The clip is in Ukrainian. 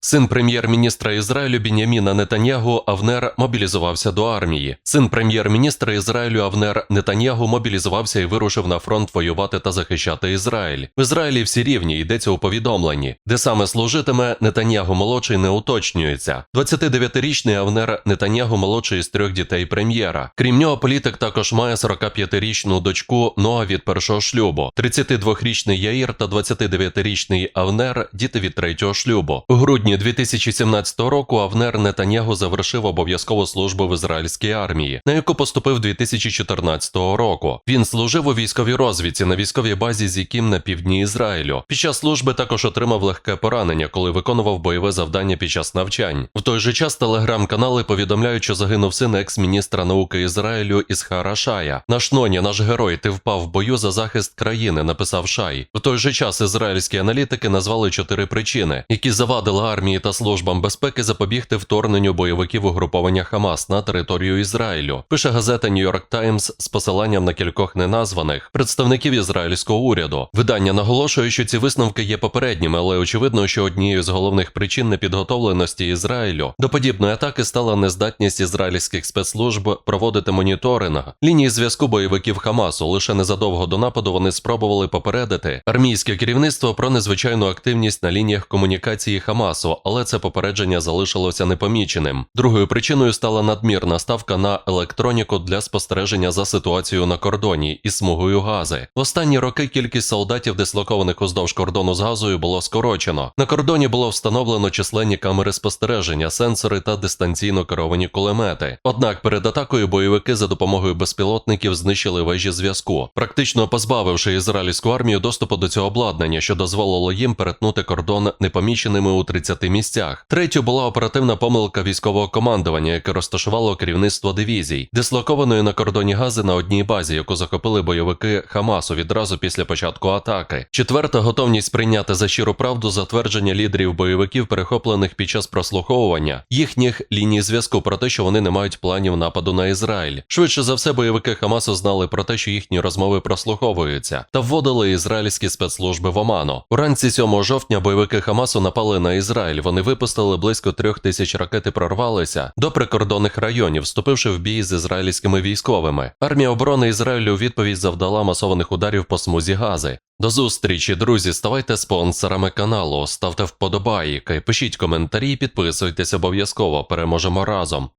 Син прем'єр-міністра Ізраїлю Біняміна Нетаньягу Авнер мобілізувався до армії. Син прем'єр-міністра Ізраїлю Авнер Нетаньягу мобілізувався і вирушив на фронт воювати та захищати Ізраїль. В Ізраїлі всі рівні йдеться у повідомленні, де саме служитиме Нетаньягу молодший не уточнюється. 29-річний Авнер Нетаньягу молодший з трьох дітей прем'єра. Крім нього, політик також має 45-річну дочку Ноа від першого шлюбу, 32-річний Яїр та 29-річний Авнер діти від третього шлюбу. У грудні 2017 року Авнер Нетаньягу завершив обов'язкову службу в ізраїльській армії, на яку поступив 2014 року. Він служив у військовій розвідці на військовій базі Зікім на півдні Ізраїлю. Під час служби також отримав легке поранення, коли виконував бойове завдання під час навчань. В той же час телеграм-канали повідомляють, що загинув син екс-міністра науки Ізраїлю Ісхара Шая. Наш ноні, наш герой, ти впав в бою за захист країни, написав Шай. В той же час ізраїльські аналітики назвали чотири причини, які завадили армії та службам безпеки запобігти вторгненню бойовиків угруповання Хамас на територію Ізраїлю. Пише газета York Times з посиланням на кількох неназваних представників ізраїльського уряду. Видання наголошує, що ці висновки є попередніми, але очевидно, що однією з головних причин непідготовленості Ізраїлю до подібної атаки стала нездатність ізраїльських спецслужб проводити моніторинг лінії зв'язку бойовиків Хамасу. Лише незадовго до нападу вони спробували попередити армійське керівництво про незвичайну активність на лініях комунікації Хамасу, але це попередження залишилося непоміченим. Другою причиною стала надмірна ставка на електроніку для спостереження за ситуацією на кордоні із смугою гази. В останні роки кількість солдатів, дислокованих уздовж кордону з газою, було скорочено. На кордоні було встановлено численні камери спостереження, сенсори та дистанційно керовані кулемети. Однак перед атакою бойовики за допомогою безпілотників знищили вежі зв'язку, практично позбавивши ізраїльську армію доступу до цього обладнання, що дозволило їм перетнути кордон непоміченими у 30 місцях. Третьою була оперативна помилка військового командування, яке розташувало керівництво дивізій, дислокованої на кордоні гази на одній базі, яку захопили бойовики Хамасу відразу після початку атаки. Четверта готовність прийняти за щиру правду затвердження лідерів бойовиків, перехоплених під час прослуховування їхніх ліній зв'язку про те, що вони не мають планів нападу на Ізраїль. Швидше за все, бойовики Хамасу знали про те, що їхні розмови прослуховуються, та вводили ізраїльські спецслужби в оману. Уранці 7 жовтня бойовики Хамасу напали на Ізраїль. Вони випустили близько трьох тисяч ракет і прорвалися до прикордонних районів, вступивши в бій з ізраїльськими військовими. Армія оборони Ізраїлю відповідь завдала масованих ударів по смузі гази. До зустрічі, друзі. Ставайте спонсорами каналу, ставте вподобайки, пишіть коментарі, підписуйтесь обов'язково. Переможемо разом.